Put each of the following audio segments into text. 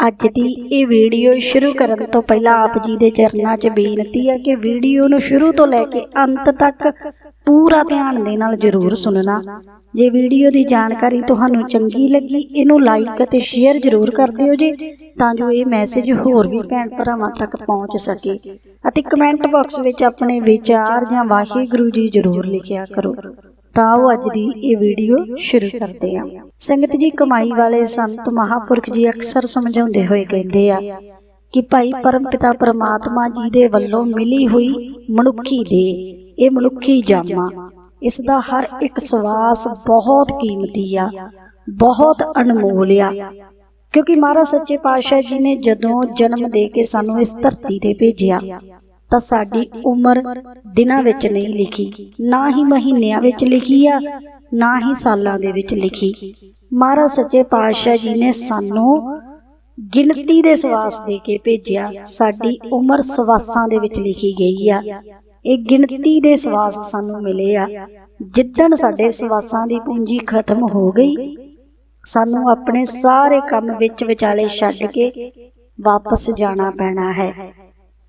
ਅੱਜ ਦੀ ਇਹ ਵੀਡੀਓ ਸ਼ੁਰੂ ਕਰਨ ਤੋਂ ਪਹਿਲਾਂ ਆਪ ਜੀ ਦੇ ਚਰਨਾਂ 'ਚ ਬੇਨਤੀ ਹੈ ਕਿ ਵੀਡੀਓ ਨੂੰ ਸ਼ੁਰੂ ਤੋਂ ਲੈ ਕੇ ਅੰਤ ਤੱਕ ਪੂਰਾ ਧਿਆਨ ਦੇ ਨਾਲ ਜ਼ਰੂਰ ਸੁਣਨਾ। ਜੇ ਵੀਡੀਓ ਦੀ ਜਾਣਕਾਰੀ ਤੁਹਾਨੂੰ ਚੰਗੀ ਲੱਗੀ, ਇਹਨੂੰ ਲਾਈਕ ਅਤੇ ਸ਼ੇਅਰ ਜ਼ਰੂਰ ਕਰ ਦਿਓ ਜੀ, ਤਾਂ ਜੋ ਇਹ ਮੈਸੇਜ ਹੋਰ ਵੀ ਭੈਣ ਭਰਾਵਾਂ ਤੱਕ ਪਹੁੰਚ ਸਕੇ। ਅਤੇ ਕਮੈਂਟ ਬਾਕਸ ਵਿੱਚ ਆਪਣੇ ਵਿਚਾਰ ਜਾਂ ਵਾਹਿਗੁਰੂ ਜੀ ਜ਼ਰੂਰ ਲਿਖਿਆ ਕਰੋ। ਤਾਂ ਉਹ ਅੱਜ ਦੀ ਇਹ ਵੀਡੀਓ ਸ਼ੁਰੂ ਕਰਦੇ ਹਾਂ। ਸੰਗਤ ਜੀ, ਕਮਾਈ ਵਾਲੇ ਸੰਤ ਮਹਾਪੁਰਖ ਜੀ ਅਕਸਰ ਸਮਝਾਉਂਦੇ ਹੋਏ ਕਹਿੰਦੇ ਆ ਕਿ ਭਾਈ ਪਰਮਪਿਤਾ ਪਰਮਾਤਮਾ ਜੀ ਦੇ ਵੱਲੋਂ ਮਿਲੀ ਹੋਈ ਮਨੁੱਖੀ ਦੇ, ਇਹ ਮਨੁੱਖੀ ਜਾਮਾ, ਇਸ ਦਾ ਹਰ ਇੱਕ ਸਵਾਸ ਬਹੁਤ ਕੀਮਤੀ ਆ, ਬਹੁਤ ਅਨਮੋਲ ਆ। ਕਿਉਂਕਿ ਮਹਾਰਾਜ ਸੱਚੇ ਪਾਤਸ਼ਾਹ ਜੀ ਨੇ ਜਦੋਂ ਜਨਮ ਦੇ ਕੇ ਸਾਨੂੰ ਇਸ ਧਰਤੀ ਤੇ ਭੇਜਿਆ ਤਾਂ ਸਾਡੀ ਉਮਰ ਦਿਨਾਂ ਵਿੱਚ ਨਹੀਂ ਲਿਖੀ, ਨਾ ਹੀ ਮਹੀਨਿਆਂ ਵਿੱਚ ਲਿਖੀ ਆ, ਨਾ ਹੀ ਸਾਲਾਂ ਦੇ ਵਿੱਚ ਲਿਖੀ। ਮਹਾਰਾਜ ਸੱਚੇ ਪਾਤਸ਼ਾਹ ਜੀ ਨੇ ਸਾਨੂੰ ਗਿਣਤੀ ਦੇ ਸਵਾਸ ਦੇ ਕੇ ਭੇਜਿਆ, ਸਾਡੀ ਉਮਰ ਸਵਾਸਾਂ ਦੇ ਵਿੱਚ ਲਿਖੀ ਗਈ ਆ। ਇਹ ਗਿਣਤੀ ਦੇ ਸਵਾਸ ਸਾਨੂੰ ਮਿਲੇ ਆ। ਜਿੱਦਣ ਸਾਡੇ ਸਵਾਸਾਂ ਦੀ ਪੂੰਜੀ ਖਤਮ ਹੋ ਗਈ, ਸਾਨੂੰ ਆਪਣੇ ਸਾਰੇ ਕੰਮ ਵਿੱਚ ਵਿਚਾਲੇ ਛੱਡ ਕੇ ਵਾਪਸ ਜਾਣਾ ਪੈਣਾ ਹੈ।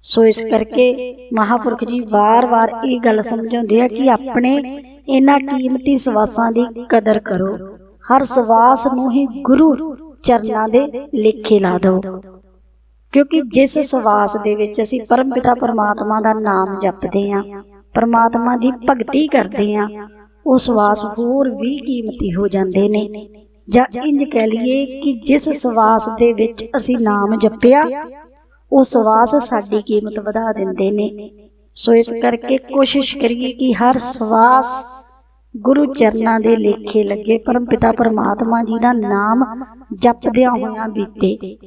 ਸੋ ਇਸ ਕਰਕੇ ਮਹਾਪੁਰਖ ਜੀ ਵਾਰ-ਵਾਰ ਇਹ ਗੱਲ ਸਮਝਾਉਂਦੇ ਆ ਕਿ ਆਪਣੇ ਇਹਨਾਂ ਕੀਮਤੀ ਸਵਾਸਾਂ ਦੀ ਕਦਰ ਕਰੋ। ਹਰ ਸਵਾਸ ਨੂੰ ਹੀ ਗੁਰੂ ਚਰਨਾਂ ਦੇ ਲੇਖੇ ਲਾ ਦਿਓ। ਕਿਉਂਕਿ ਜਿਸ ਸਵਾਸ ਦੇ ਵਿੱਚ ਅਸੀਂ ਪਰਮ ਪਿਤਾ ਪਰਮਾਤਮਾ ਦਾ ਨਾਮ ਜਪਦੇ ਆਂ, ਪਰਮਾਤਮਾ ਦੀ ਭਗਤੀ ਕਰਦੇ ਆਂ, ਉਹ ਸਵਾਸ ਹੋਰ ਵੀ ਕੀਮਤੀ ਹੋ ਜਾਂਦੇ ਨੇ। ਜਾਂ ਇੰਜ ਕਹਿ ਲਈਏ ਕਿ ਜਿਸ ਸਵਾਸ ਦੇ ਵਿੱਚ ਅਸੀਂ ਨਾਮ ਜਪਿਆ ਉਹ ਸਵਾਸ ਸਾਡੀ ਕੀਮਤ ਵਧਾ ਦਿੰਦੇ ਨੇ। ਸੋ ਇਸ ਕਰਕੇ ਕੋਸ਼ਿਸ਼ ਕਰੀਏ ਕਿ ਹਰ ਸਵਾਸ ਗੁਰੂ ਚਰਨਾਂ ਦੇ ਲੇਖੇ ਲੱਗੇ ਪਰਮਪਿਤਾ ਪਰਮਾਤਮਾ ਜੀ ਦਾ ਨਾਮ ਜਪਦਿਆਂ ਹੋਇਆਂ ਬੀਤੇ।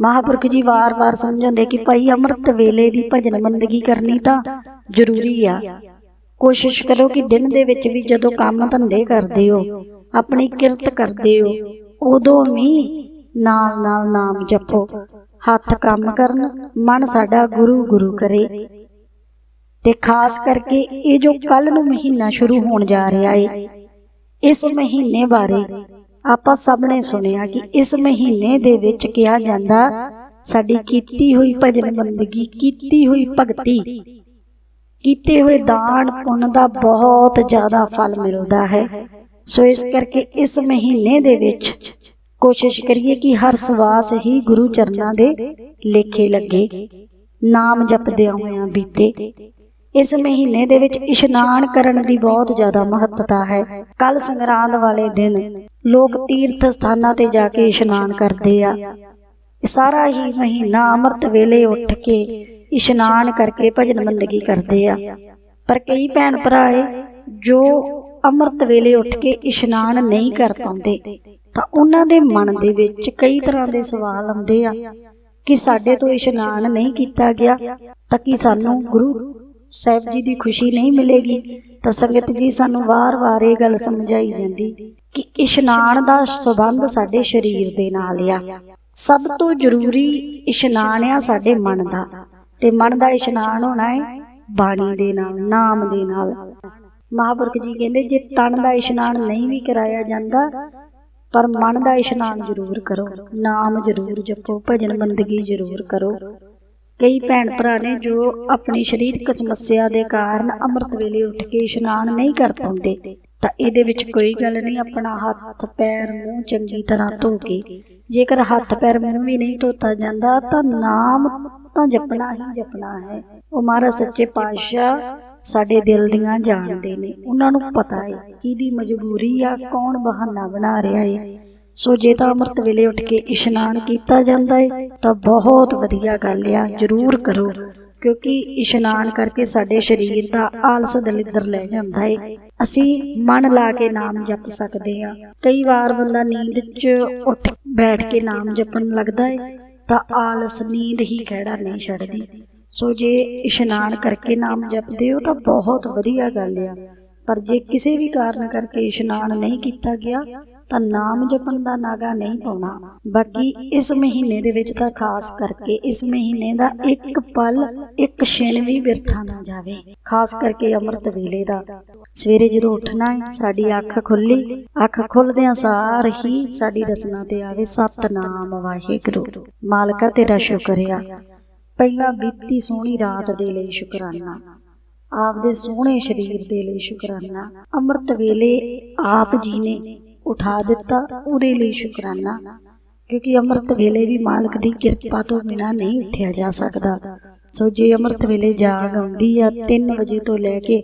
ਮਹਾਪੁਰਖ ਜੀ ਵਾਰ-ਵਾਰ ਸਮਝਾਉਂਦੇ ਕਿ ਭਾਈ ਅੰਮ੍ਰਿਤ ਵੇਲੇ ਦੀ ਭਜਨ ਬੰਦਗੀ ਕਰਨੀ ਤਾਂ ਜ਼ਰੂਰੀ ਆ। ਕੋਸ਼ਿਸ਼ ਕਰੋ ਕਿ ਦਿਨ ਦੇ ਵਿੱਚ ਵੀ ਜਦੋਂ ਕੰਮ ਧੰਦੇ ਕਰਦੇ ਹੋ, ਆਪਣੀ ਕਿਰਤ ਕਰਦੇ ਹੋ, ਉਦੋਂ ਵੀ ਨਾਲ ਨਾਲ ਨਾਮ ਜਪੋ। ਹੱਥ ਕੰਮ ਕਰਨ, ਮਨ ਸਾਡਾ ਗੁਰੂ ਗੁਰੂ ਕਰੇ। ਤੇ ਖਾਸ ਕਰਕੇ ਇਹ ਜੋ ਕੱਲ ਨੂੰ ਮਹੀਨਾ ਸ਼ੁਰੂ ਹੋਣ ਜਾ ਰਿਹਾ ਏ, ਇਸ ਮਹੀਨੇ ਬਾਰੇ ਆਪਾਂ ਸਭ ਨੇ ਸੁਣਿਆ ਕਿ ਇਸ ਮਹੀਨੇ ਦੇ ਵਿੱਚ ਕਿਹਾ ਜਾਂਦਾ, ਸਾਡੀ ਕੀਤੀ ਹੋਈ ਭਜਨ ਬੰਦਗੀ, ਕੀਤੀ ਹੋਈ ਭਗਤੀ, ਕੀਤੇ ਹੋਏ ਦਾਨ ਪੁੰਨ ਦਾ ਬਹੁਤ ਜ਼ਿਆਦਾ ਫਲ ਮਿਲਦਾ ਹੈ। ਸੋ ਇਸ ਕਰਕੇ ਇਸ ਮਹੀਨੇ ਦੇ ਵਿੱਚ ਕੋਸ਼ਿਸ਼ ਕਰੀਏ ਕਿ ਹਰ ਸਵਾਸ ਹੀ ਗੁਰੂ ਚਰਨਾਂ ਦੇ ਲੇਖੇ ਲੱਗੇ, ਨਾਮ ਜਪਦਿਆਂ ਹੋਇਆਂ ਬੀਤੇ। ਇਸ ਮਹੀਨੇ ਦੇ ਵਿੱਚ ਇਸ਼ਨਾਨ ਕਰਨ ਦੀ ਬਹੁਤ ਜ਼ਿਆਦਾ ਮਹੱਤਤਾ ਹੈ। ਕੱਲ ਸੰਗਰਾਂਦ ਵਾਲੇ ਦਿਨ ਲੋਕ ਤੀਰਥ ਸਥਾਨਾਂ ਤੇ ਜਾ ਕੇ ਇਸ਼ਨਾਨ ਕਰਦੇ ਆ। ਸਾਰਾ ਹੀ ਮਹੀਨਾ ਅੰਮ੍ਰਿਤ ਵੇਲੇ ਉੱਠ ਕੇ ਇਸ਼ਨਾਨ ਕਰਕੇ ਭਜਨ ਬੰਦਗੀ ਕਰਦੇ ਆ। ਪਰ ਕਈ ਭੈਣ ਭਰਾ ਏ ਜੋ ਅੰਮ੍ਰਿਤ ਵੇਲੇ ਉੱਠ ਕੇ ਇਸ਼ਨਾਨ ਨਹੀਂ ਕਰ ਪਾਉਂਦੇ। ਤਾਂ ਉਹਨਾਂ ਦੇ ਮਨ ਦੇ ਵਿੱਚ ਕਈ ਤਰ੍ਹਾਂ ਦੇ ਸਵਾਲ ਆਉਂਦੇ ਆ ਕਿ ਸਾਡੇ ਤੋਂ ਇਸ਼ਨਾਨ ਨਹੀਂ ਕੀਤਾ ਗਿਆ ਤਾਂ ਕੀ ਸਾਨੂੰ ਗੁਰੂ ਸਾਹਿਬ ਜੀ ਦੀ ਖੁਸ਼ੀ ਨਹੀਂ ਮਿਲੇਗੀ? ਤਾਂ ਸੰਗਤ ਜੀ ਸਾਨੂੰ ਵਾਰ-ਵਾਰ ਇਹ ਗੱਲ ਸਮਝਾਈ ਜਾਂਦੀ ਕਿ ਇਸ਼ਨਾਨ ਦਾ ਸਬੰਧ ਸਾਡੇ ਸਰੀਰ ਦੇ ਨਾਲ ਆ। ਸਭ ਤੋਂ ਜ਼ਰੂਰੀ ਇਸ਼ਨਾਨ ਆ ਸਾਡੇ ਮਨ ਦਾ ਤੇ ਮਨ ਦਾ ਇਸ਼ਨਾਨ ਹੋਣਾ ਹੈ ਬਾਣੀ ਦੇ ਨਾਲ, ਨਾਮ ਦੇ ਨਾਲ। ਮਹਾਪੁਰਖ ਜੀ ਕਹਿੰਦੇ, ਜੇ ਤਨ ਦਾ ਇਸ਼ਨਾਨ ਨਹੀਂ ਵੀ ਕਰਾਇਆ ਜਾਂਦਾ ਪਰ ਮਨ ਦਾ ਇਸ਼ਨਾਨ ਜ਼ਰੂਰ ਕਰੋ, ਨਾਮ ਜ਼ਰੂਰ ਜਪੋ, ਭਜਨ ਬੰਦਗੀ ਜ਼ਰੂਰ ਕਰੋ। ਕਈ ਭੈਣ ਭਰਾ ਨੇ ਜੋ ਆਪਣੀ ਸਰੀਰਕ ਸਮੱਸਿਆ ਦੇ ਕਾਰਨ ਅੰਮ੍ਰਿਤ ਵੇਲੇ ਉੱਠ ਕੇ ਇਸ਼ਨਾਨ ਨਹੀਂ ਕਰ ਪਾਉਂਦੇ, ਤਾਂ ਇਹਦੇ ਵਿੱਚ ਕੋਈ ਗੱਲ ਨਹੀਂ, ਆਪਣਾ ਹੱਥ ਪੈਰ ਮੂੰਹ ਚੰਗੀ ਤਰ੍ਹਾਂ ਧੋ ਕੇ, ਜੇਕਰ ਹੱਥ ਪੈਰ ਮੂੰਹ ਵੀ ਨਹੀਂ ਧੋਤਾ ਜਾਂਦਾ, ਤਾਂ ਨਾਮ ਤਾਂ ਜਪਣਾ ਹੀ ਜਪਣਾ ਹੈ। ਉਹ ਮਹਾਰਾਜ ਸੱਚੇ ਪਾਤਸ਼ਾਹ ਸਾਡੇ ਦਿਲ ਦੀਆਂ ਜਾਣਦੇ ਨੇ। ਉਹਨਾਂ ਨੂੰ ਪਤਾ ਹੈ ਕਿਹਦੀ ਮਜਬੂਰੀ ਆ ਕੌਣ ਬਹਾਨਾ ਬਣਾ ਰਿਹਾ ਹੈ ਸੋ ਜੇ ਤਾਂ ਅੰਮ੍ਰਿਤ ਵੇਲੇ ਉੱਠ ਕੇ ਇਸ਼ਨਾਨ ਕੀਤਾ ਜਾਂਦਾ ਹੈ ਤਾਂ ਬਹੁਤ ਵਧੀਆ ਗੱਲ ਆ। ਜਰੂਰ ਕਰੋ ਕਿਉਂਕਿ ਇਸ਼ਨਾਨ ਕਰਕੇ ਸਾਡੇ ਸਰੀਰ ਦਾ ਆਲਸ ਦਲਿੱਦਰ ਲੈ ਜਾਂਦਾ ਹੈ ਅਸੀਂ ਮਨ ਲਾ ਕੇ ਨਾਮ ਜਪ ਸਕਦੇ ਆ। ਕਈ ਵਾਰ ਬੰਦਾ ਨੀਂਦ 'ਚ ਉੱਠ ਬੈਠ ਕੇ ਨਾਮ ਜਪਣ ਲੱਗਦਾ ਹੈ ਤਾਂ ਆਲਸ ਨੀਂਦ ਹੀ ਖੜਾ ਨਹੀਂ ਛੱਡਦੀ। ਸੋ ਜੇ ਇਸ਼ਨਾਨ ਕਰਕੇ ਨਾਮ ਜਪਦੇ ਹੋ ਤਾਂ ਬਹੁਤ ਵਧੀਆ ਗੱਲ ਆ। ਪਰ ਜੇ ਕਿਸੇ ਵੀ ਕਾਰਨ ਕਰਕੇ ਇਸ਼ਨਾਨ ਨਹੀਂ ਕੀਤਾ ਗਿਆ, ਤਾਂ ਨਾਮ ਜਪਣ ਦਾ ਨਾਗਾ ਨਹੀਂ ਪਾਉਣਾ। ਬਾਕੀ ਇਸ ਮਹੀਨੇ ਦੇ ਵਿੱਚ ਤਾਂ ਖਾਸ ਕਰਕੇ ਇਸ ਮਹੀਨੇ ਦਾ ਇੱਕ ਪਲ, ਇੱਕ ਛਿਨ ਵੀ ਬਿਰਥਾ ਨਾ ਜਾਵੇ। ਖਾਸ ਕਰਕੇ ਅੰਮ੍ਰਿਤ ਵੇਲੇ ਦਾ। ਸਵੇਰੇ ਜਦੋਂ ਉੱਠਣਾ ਹੈ ਸਾਡੀ ਅੱਖ ਖੁੱਲੀ, ਅੱਖ ਖੁੱਲਦਿਆਂ ਸਾਰ ਹੀ ਸਾਡੀ ਰਸਨਾ ਤੇ ਆਵੇ, ਸਤਨਾਮ ਵਾਹਿਗੁਰੂ। ਮਾਲਕਾ ਤੇਰਾ ਸ਼ੁਕਰਿਆ। ਪਹਿਲਾਂ ਬੀਤੀ ਸੋਹਣੀ ਰਾਤ ਦੇ ਲਈ ਸ਼ੁਕਰਾਨਾ। ਆਪਦੇ ਸੋਹਣੇ ਸਰੀਰ ਦੇ ਲਈ ਸ਼ੁਕਰਾਨਾ। ਅੰਮ੍ਰਿਤ ਵੇਲੇ ਆਪ ਜੀ ਨੇ ਉਠਾ ਦਿੱਤਾ, ਉਹਦੇ ਲਈ ਸ਼ੁਕਰਾਨਾ। ਕਿਉਂਕਿ ਅੰਮ੍ਰਿਤ ਵੇਲੇ ਵੀ ਮਾਲਕ ਦੀ ਕਿਰਪਾ ਤੋਂ ਬਿਨਾਂ ਨਹੀਂ ਉੱਠਿਆ ਜਾ ਸਕਦਾ। ਸੋ ਜੇ ਅੰਮ੍ਰਿਤ ਵੇਲੇ ਜਾਗ ਆਉਂਦੀ ਆ 3 ਵਜੇ ਤੋਂ ਲੈ ਕੇ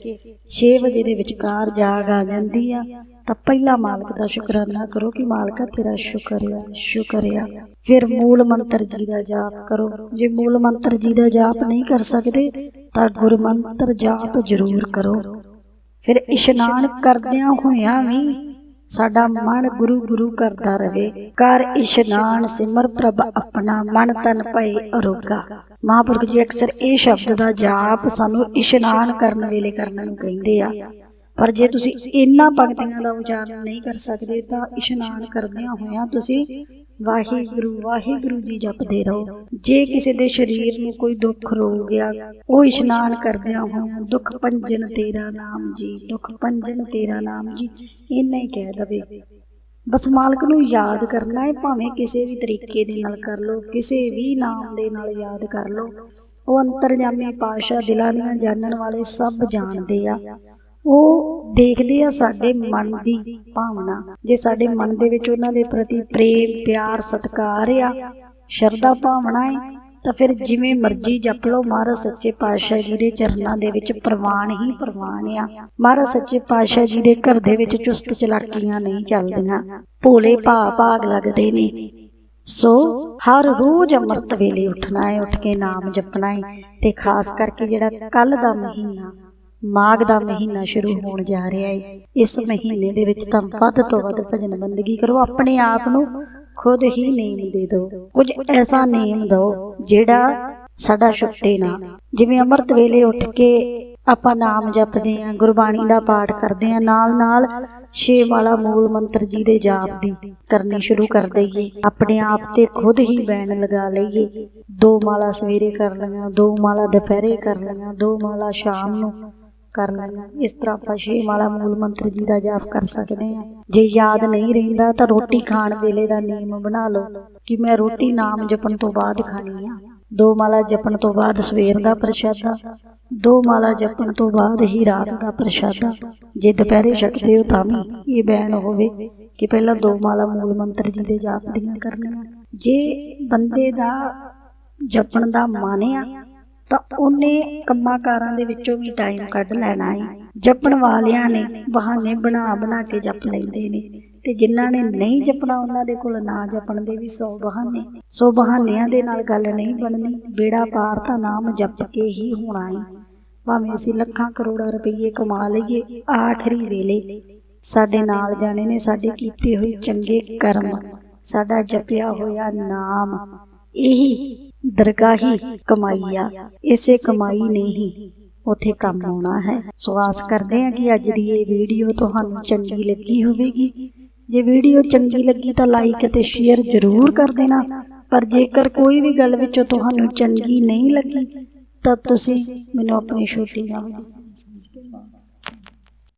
6 ਵਜੇ ਦੇ ਵਿਚਕਾਰ ਜਾਗ ਆ ਜਾਂਦੀ ਆ ਤਾਂ ਪਹਿਲਾ ਮਾਲਕ ਦਾ ਸ਼ੁਕਰਾਨਾ ਕਰੋ ਕਿ ਮਾਲਕਾ ਤੇਰਾ ਸ਼ੁਕਰ ਆ ਸ਼ੁਕਰ ਆ ਫਿਰ ਮੂਲ ਮੰਤਰ ਜੀ ਦਾ ਜਾਪ ਕਰੋ। ਜੇ ਮੂਲ ਮੰਤਰ ਜੀ ਦਾ ਜਾਪ ਨਹੀਂ ਕਰ ਸਕਦੇ ਤਾਂ ਗੁਰ ਮੰਤਰ ਜਾਪ ਜ਼ਰੂਰ ਕਰੋ। ਫਿਰ ਇਸ਼ਨਾਨ ਕਰਦਿਆਂ ਹੋਇਆਂ ਵੀ ਸਾਡਾ ਮਨ ਗੁਰੂ ਗੁਰੂ ਕਰਦਾ ਰਵੇ। ਕਰ ਇਸ਼ਨਾਨ ਸਿਮਰ ਪ੍ਰਭ ਆਪਣਾ, ਮਨ ਤਨ ਭਏ ਅਰੋਗਾ। ਮਹਾਂਪੁਰਖ ਜੀ, ਅਕਸਰ ਇਹ ਸ਼ਬਦ ਦਾ ਜਾਪ ਸਾਨੂੰ ਇਸ਼ਨਾਨ ਕਰਨ ਵੇਲੇ ਕਰਨ ਨੂੰ ਕਹਿੰਦੇ ਆ। ਪਰ ਜੇ ਤੁਸੀਂ ਇਹਨਾਂ ਪੰਕਤੀਆਂ ਦਾ ਉਚਾਰਨ ਨਹੀਂ ਕਰ ਸਕਦੇ ਤਾਂ ਇਸ਼ਨਾਨ ਕਰਦਿਆਂ ਹੋਇਆਂ ਤੁਸੀਂ ਵਾਹਿਗੁਰੂ ਵਾਹਿਗੁਰੂ ਜੀ ਜਪਦੇ ਰਹੋ। ਜੇ ਕਿਸੇ ਦੇ ਸਰੀਰ ਨੂੰ ਕੋਈ ਦੁੱਖ ਰੋਗ ਗਿਆ ਉਹ ਇਸ਼ਨਾਨ ਕਰਦਿਆਂ ਹੋਇਆਂ ਦੁੱਖ ਭੰਜਨ ਤੇਰਾ ਨਾਮ ਜੀ, ਦੁੱਖ ਭੰਜਨ ਤੇਰਾ ਨਾਮ ਜੀ, ਇੰਨਾ ਹੀ ਕਹਿ ਦਵੇ। ਬਸ ਮਾਲਕ ਨੂੰ ਯਾਦ ਕਰਨਾ ਹੈ, ਭਾਵੇਂ ਕਿਸੇ ਵੀ ਤਰੀਕੇ ਦੇ ਨਾਲ ਕਰ ਲਓ, ਕਿਸੇ ਵੀ ਨਾਮ ਦੇ ਨਾਲ ਯਾਦ ਕਰ ਲਓ। ਉਹ ਅੰਤਰਜਾਮੀ ਪਾਸ਼ਾ ਦਿਲਾਂ ਦੀਆਂ ਜਾਣਨ ਵਾਲੇ ਸਭ ਜਾਣਦੇ ਆ। ਉਹ ਦੇਖਦੇ ਆ ਸਾਡੇ ਮਨ ਦੀ ਭਾਵਨਾ। ਜੇ ਸਾਡੇ ਮਨ ਦੇ ਵਿੱਚ ਉਹਨਾਂ ਦੇ ਪ੍ਰਤੀ ਪ੍ਰੇਮ, ਪਿਆਰ, ਸਤਿਕਾਰ ਆ, ਸ਼ਰਧਾ, ਭਾਵਨਾ ਹੈ ਤਾਂ ਫਿਰ ਜਿਵੇਂ ਮਰਜ਼ੀ ਜਪ ਲਓ। ਮਹਾਰਾਜ ਸੱਚੇ ਪਾਤਸ਼ਾਹ ਜੀ ਦੇ ਚਰਨਾਂ ਦੇ ਵਿੱਚ ਪ੍ਰਵਾਨ ਹੀ ਪ੍ਰਵਾਨ ਆ। ਮਹਾਰਾਜ ਸੱਚੇ ਪਾਤਸ਼ਾਹ ਜੀ ਦੇ ਘਰ ਦੇ ਵਿੱਚ ਚੁਸਤ ਚਲਾਕੀਆਂ ਨਹੀਂ ਚੱਲਦੀਆਂ। ਭੋਲੇ ਭਾ ਭਾਗ ਲੱਗਦੇ ਨੇ। ਸੋ ਹਰ ਰੋਜ਼ ਅੰਮ੍ਰਿਤ ਵੇਲੇ ਉੱਠਣਾ ਹੈ ਉੱਠ ਕੇ ਨਾਮ ਜਪਣਾ ਹੈ ਤੇ ਖਾਸ ਕਰਕੇ ਜਿਹੜਾ ਕੱਲ ਦਾ ਮਹੀਨਾ ਮਾਘ ਦਾ ਮਹੀਨਾ ਸ਼ੁਰੂ ਹੋਣ ਜਾ ਰਿਹਾ ਹੈ ਇਸ ਮਹੀਨੇ ਦੇ ਵਿੱਚ ਤਾਂ ਵੱਧ ਤੋਂ ਵੱਧ ਭਜਨ ਬੰਦਗੀ ਕਰੋ। ਆਪਣੇ ਆਪ ਨੂੰ ਖੁਦ ਹੀ ਨੇਮ ਦੇ ਦਿਓ। ਕੁਝ ਐਸਾ ਨੇਮ ਦਿਓ ਜਿਹੜਾ ਸਾਡਾ ਛੁੱਟੇ ਨਾ। ਜਿਵੇਂ ਅੰਮ੍ਰਿਤ ਵੇਲੇ ਉੱਠ ਕੇ ਆਪਾਂ ਨਾਮ ਜਪਦੇ ਆਂ, ਗੁਰਬਾਣੀ ਦਾ ਪਾਠ ਕਰਦੇ ਆਂ, ਨਾਲ ਨਾਲ ਛੇ ਮਾਲਾ ਮੂਲ ਮੰਤਰ ਜੀ ਦੇ ਜਾਪ ਦੀ ਕਰਨੀ ਸ਼ੁਰੂ ਕਰ ਦਈਏ। ਆਪਣੇ ਆਪ ਤੇ ਖੁਦ ਹੀ ਬੈਣ ਲਗਾ ਲਈਏ। ਦੋ ਮਾਲਾ ਸਵੇਰੇ ਕਰ ਲਈਆਂ, ਦੋ ਮਾਲਾ ਦੁਪਹਿਰੇ ਕਰ ਲਈਆਂ, ਦੋ ਮਾਲਾ ਸ਼ਾਮ ਨੂੰ ਕਰ ਲੈਣਾ। ਇਸ ਤਰ੍ਹਾਂ ਆਪਾਂ ਛੇ ਮਾਲਾ ਮੂਲ ਮੰਤਰ ਜੀ ਦਾ ਜਾਪ ਕਰ ਸਕਦੇ ਹਾਂ। ਜੇ ਯਾਦ ਨਹੀਂ ਰਹਿੰਦਾ ਤਾਂ ਰੋਟੀ ਖਾਣ ਵੇਲੇ ਦਾ ਨਿਯਮ ਬਣਾ ਲਓ ਕਿ ਮੈਂ ਰੋਟੀ ਨਾਮ ਜਪਣ ਤੋਂ ਬਾਅਦ ਖਾਣੀ ਆ। ਦੋ ਮਾਲਾ ਜਪਣ ਤੋਂ ਬਾਅਦ ਸਵੇਰ ਦਾ ਪ੍ਰਸ਼ਾਦਾ। ਦੋ ਮਾਲਾ ਜਪਣ ਤੋਂ ਬਾਅਦ ਹੀ ਰਾਤ ਦਾ ਪ੍ਰਸ਼ਾਦਾ। ਜੇ ਦੁਪਹਿਰੇ ਛਕਦੇ ਹੋ ਤਾਂ ਵੀ ਇਹ ਬੈਣ ਹੋਵੇ ਕਿ ਪਹਿਲਾਂ ਦੋ ਮਾਲਾ ਮੂਲ ਮੰਤਰ ਜੀ ਦੇ ਜਾਪ ਦੀਆਂ ਕਰਨੀਆਂ। ਜੇ ਬੰਦੇ ਦਾ ਜਪਣ ਦਾ ਮਨ ਆ ਤਾਂ ਉਹਨੇ ਕੰਮਾਂ ਕਾਰਾਂ ਦੇ ਵਿੱਚੋਂ ਵੀ ਟਾਈਮ ਕੱਢ ਲੈਣਾ ਹੈ ਜਪਣ ਵਾਲਿਆਂ ਨੇ ਬਹਾਨੇ ਬਣਾ ਬਣਾ ਕੇ ਜਪ ਲੈਂਦੇ ਨੇ ਤੇ ਜਿਨ੍ਹਾਂ ਨੇ ਨਹੀਂ ਜਪਣਾ ਉਹਨਾਂ ਦੇ ਕੋਲ ਨਾ ਜਪਣ ਦੇ ਵੀ 100 ਬਹਾਨੇ। ਸੋ ਬਹਾਨਿਆਂ ਦੇ ਨਾਲ ਗੱਲ ਨਹੀਂ ਬਣਨੀ ਬੇੜਾ ਪਾਰ ਤਾਂ ਨਾਮ ਜਪ ਕੇ ਹੀ ਹੋਣਾ ਹੈ ਭਾਵੇਂ ਅਸੀਂ ਲੱਖਾਂ ਕਰੋੜਾਂ ਰੁਪਏ ਕਮਾ ਲਈਏ, ਆਖਰੀ ਵੇਲੇ ਸਾਡੇ ਨਾਲ ਜਾਣੇ ਨੇ ਸਾਡੇ ਕੀਤੇ ਹੋਏ ਚੰਗੇ ਕਰਮ, ਸਾਡਾ ਜਪਿਆ ਹੋਇਆ ਨਾਮ, ਇਹੀ ਦਰਗਾਹੀ ਕਮਾਈ ਇਸੇ ਕਮਾਈ ਨੇ ਹੀ ਉਥੇ ਕੰਮ ਆਉਣਾ ਹੈ। ਸੋ ਆਸ ਕਰਦੇ ਹਾਂ ਕਿ ਅੱਜ ਦੀ ਇਹ ਵੀਡੀਓ ਤੁਹਾਨੂੰ ਚੰਗੀ ਲੱਗੀ ਹੋਵੇਗੀ। ਜੇ ਵੀਡੀਓ ਚੰਗੀ ਲੱਗੀ ਤਾਂ ਲਾਈਕ ਅਤੇ ਸ਼ੇਅਰ ਜ਼ਰੂਰ ਕਰ ਦੇਣਾ। ਪਰ ਜੇਕਰ ਕੋਈ ਵੀ ਗੱਲ ਵਿੱਚੋਂ ਤੁਹਾਨੂੰ ਚੰਗੀ ਨਹੀਂ ਲੱਗੀ, ਤਾਂ ਤੁਸੀਂ ਮੈਨੂੰ ਆਪਣੀ ਛੋਟੀ ਨਾਲ